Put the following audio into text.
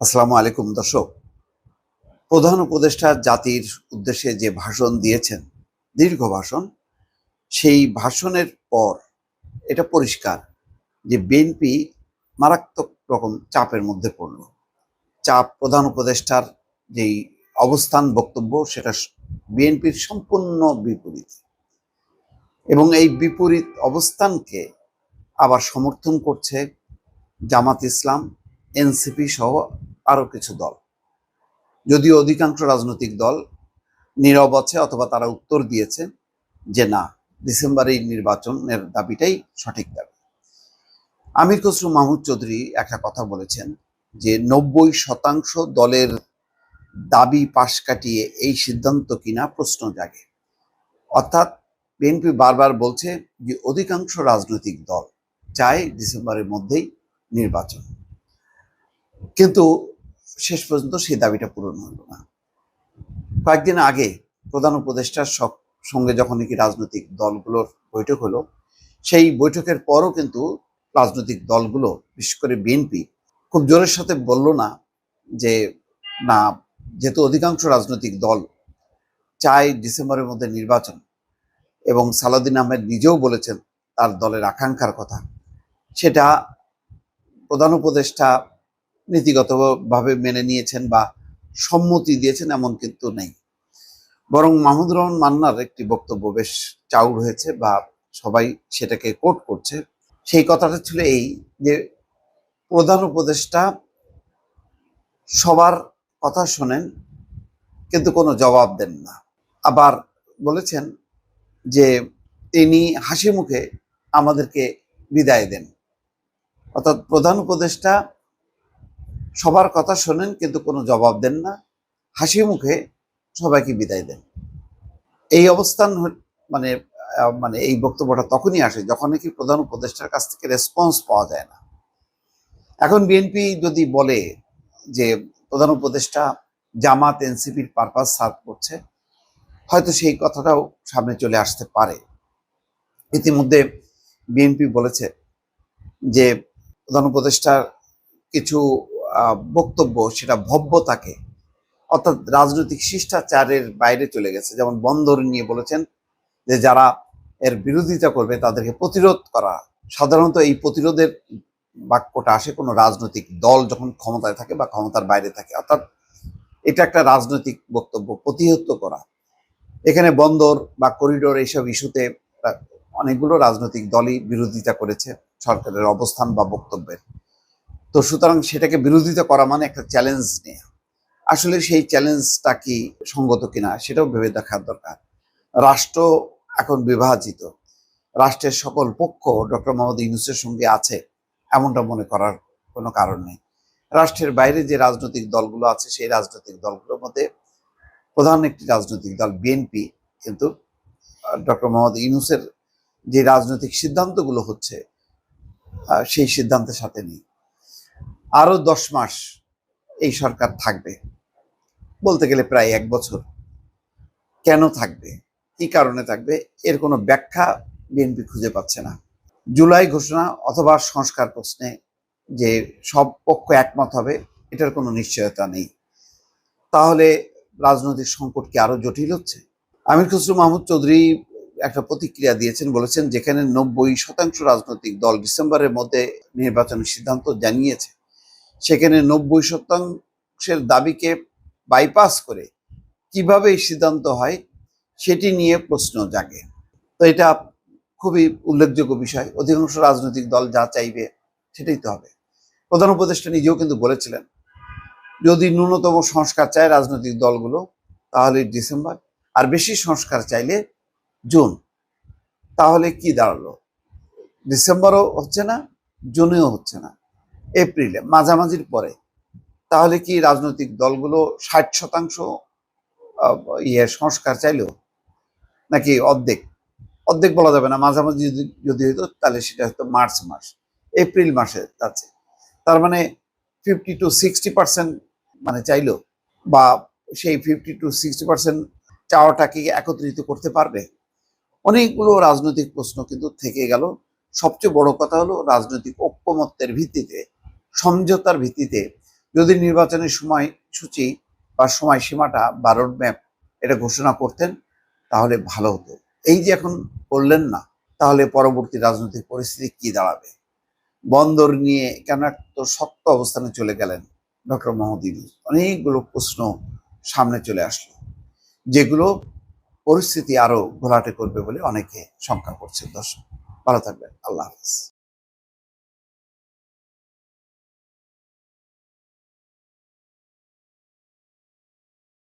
আসসালামু আলাইকুম, দর্শক। প্রধান উপদেষ্টা জাতির উদ্দেশ্যে যে ভাষণ দিয়েছেন, দীর্ঘ ভাষণ, সেই ভাষণের পর এটা পরিষ্কার যে বিএনপি মারাত্মক রকম চাপের মধ্যে পড়ল। চাপ প্রধান উপদেষ্টার যেই অবস্থান, বক্তব্য, সেটা বিএনপির সম্পূর্ণ বিপরীত। এবং এই বিপরীত অবস্থানকে আবার সমর্থন করছে জামাত ইসলাম এনসিপি সহ আরও কিছু দল। যদিও অধিকাংশ রাজনৈতিক দল নীরব আছে অথবা তারা উত্তর দিয়েছে যে না ডিসেম্বরেই নির্বাচনের দাবিটাই সঠিক দাবি। আমির খসরু মাহমুদ চৌধুরী একটা কথা বলেছেন যে নব্বই শতাংশ দলের দাবি পাশ কাটিয়ে এই সিদ্ধান্ত কিনা প্রশ্ন জাগে। অর্থাৎ বিএনপি বারবার বলছে যে অধিকাংশ রাজনৈতিক দল চায় ডিসেম্বরের মধ্যেই নির্বাচন। কিন্তু শেষ পর্যন্ত সেই দাবিটা পূরণ হলো না। কয়েকদিন আগে প্রধান উপদেষ্টার সঙ্গে যখন নাকি রাজনৈতিক দলগুলোর বৈঠক হলো, সেই বৈঠকের পরও কিন্তু রাজনৈতিক দলগুলো, বিশেষ করে বিএনপি, খুব জোরের সাথে বলল না যে, না, যেহেতু অধিকাংশ রাজনৈতিক দল চায় ডিসেম্বরের মধ্যে নির্বাচন এবং সালাউদ্দিন আহমেদ নিজেও বলেছেন তার দলের আকাঙ্ক্ষার কথা, সেটা প্রধান উপদেষ্টা নীতিগতভাবে মেনে নিয়েছেন বা সম্মতি দিয়েছেন এমন কিন্তু নেই। বরং মাহমুদুর রহমান মান্নার একটি বক্তব্য বেশ চাউর হয়েছে বা সবাই সেটাকে কোট করছে। সেই কথাটা ছিল এই যে প্রধান উপদেষ্টা সবার কথা শোনেন কিন্তু কোনো জবাব দেন না। আবার বলেছেন যে তিনি হাসি মুখে আমাদেরকে বিদায় দেন। অর্থাৎ প্রধান উপদেষ্টা সবার কথা শোনেন, কিন্তু কোনো জবাব দেন না। হাসি মুখে সবাইকে বিদায় দেন। এই অবস্থান মানে মানে এই বক্তব্যটা তখনই আসে যখন নাকি প্রধান উপদেষ্টার কাছ থেকে রেসপন্স পাওয়া যায় না। এখন বিএনপি যদি বলে যে প্রধান উপদেষ্টা জামাত এনসিপির পারপাস সার্ভ করছে, হয়তো সেই কথাটাও সামনে চলে আসতে পারে। ইতিমধ্যে বিএনপি বলেছে যে প্রধান উপদেষ্টার কিছু বক্তব্য, সেটা ভব্যতাকে, অর্থাৎ রাজনৈতিক শিষ্টাচারের বাইরে চলে গেছে। যেমন বন্দর নিয়ে বলেছেন যে যারা এর বিরোধিতা করবে, তাদেরকে প্রতিরোধ করা। সাধারণত এই প্রতিরোধের বাক্যটা আসে কোনো রাজনৈতিক দল যখন ক্ষমতায় থাকে বা ক্ষমতার বাইরে থাকে। অর্থাৎ এটা একটা রাজনৈতিক বক্তব্য, প্রতিহত করা। এখানে বন্দর বা করিডোর এইসব ইস্যুতে অনেকগুলো রাজনৈতিক দলই বিরোধিতা করেছে সরকারের অবস্থান বা বক্তব্যের। তো সুতরাং সেটাকে বিরোধিতা করা মানে একটা চ্যালেঞ্জ নেওয়া আসলে সেই চ্যালেঞ্জটা কি সঙ্গত কিনা সেটাও ভেবে দেখার দরকার। রাষ্ট্র এখন বিভাজিত। রাষ্ট্রের সকল পক্ষ ডক্টর মোহাম্মদ ইউনুসের সঙ্গে আছে, এমনটা মনে করার কোনো কারণ নেই। রাষ্ট্রের বাইরে যে রাজনৈতিক দলগুলো আছে, সেই রাজনৈতিক দলগুলোর মধ্যে প্রধান একটি রাজনৈতিক দল বিএনপি কিন্তু ডক্টর মোহাম্মদ ইউনুসের যে রাজনৈতিক সিদ্ধান্তগুলো হচ্ছে সেই সিদ্ধান্তের সাথে নেই। আরও দশ মাস এই সরকার থাকবে। বলতে গেলে প্রায় এক বছর। কেন থাকবে? কি কারণে থাকবে? এর কোনো ব্যাখ্যা বিএনপি খুঁজে পাচ্ছে না। জুলাই ঘোষণা অথবা সংস্কার প্রশ্নে যে সব পক্ষ একমত হবে, এটার কোনো নিশ্চয়তা নেই। তাহলে রাজনৈতিক সংকট কি আরও জটিল হচ্ছে? আমির খসরু মাহমুদ চৌধুরী একটা প্রতিক্রিয়া দিয়েছেন, বলেছেন যেখানে নব্বই শতাংশ রাজনৈতিক দল ডিসেম্বরের মধ্যে নির্বাচনের সিদ্ধান্ত জানিয়েছে সেখানে নব্বই শতাংশের দাবিকে বাইপাস করে কীভাবে এই সিদ্ধান্ত হয় সেটি নিয়ে প্রশ্ন জাগে। তো এটা খুবই উল্লেখযোগ্য বিষয়। অধিকাংশ রাজনৈতিক দল যা চাইবে সেটাই তো হবে। প্রধান উপদেষ্টা নিজেও কিন্তু বলেছিলেন, যদি ন্যূনতম সংস্কার চায় রাজনৈতিক দলগুলো, তাহলে ডিসেম্বর, আর বেশি সংস্কার চাইলে জুন। তাহলে কি দাঁড়াল? ডিসেম্বরও হচ্ছে না, জুনেও হচ্ছে না। এপ্রিলে, মাঝামাঝির পরে। তাহলে কি রাজনৈতিক দলগুলো ষাট শতাংশ ইয়ে সংস্কার চাইলো নাকি অর্ধেক? অর্ধেক বলা যাবে না, মাঝামাঝি যদি যদি হইতো, তাহলে সেটা হয়তো মার্চ মাস, এপ্রিল মাসে যাচ্ছে। তার মানে ফিফটি টু সিক্সটি পার্সেন্ট মানে চাইলো বা সেই ফিফটি টু সিক্সটি পার্সেন্ট চাওয়াটাকে একত্রিত করতে পারবে? অনেকগুলো রাজনৈতিক প্রশ্ন কিন্তু থেকে গেল। সবচেয়ে বড় কথা হলো রাজনৈতিক ঐক্যমত্যের ভিত্তিতে সমঝোতার ভিত্তিতে যদি নির্বাচনের সময় সূচি বা সময়সীমাটা বা রোডম্যাপ এটা ঘোষণা করতেন, তাহলে ভালো হতো। এই যে এখন করলেন না, তাহলে পরবর্তী রাজনৈতিক পরিস্থিতি কি দাঁড়াবে? বন্দর নিয়ে কেন এত শক্ত অবস্থানে চলে গেলেন ডক্টর মোহাম্মদ অনেকগুলো প্রশ্ন সামনে চলে আসলো, যেগুলো পরিস্থিতি আরও ঘোলাটে করবে বলে অনেকে শঙ্কা করছে দর্শক, ভালো থাকবেন। আল্লাহ হাফিজ।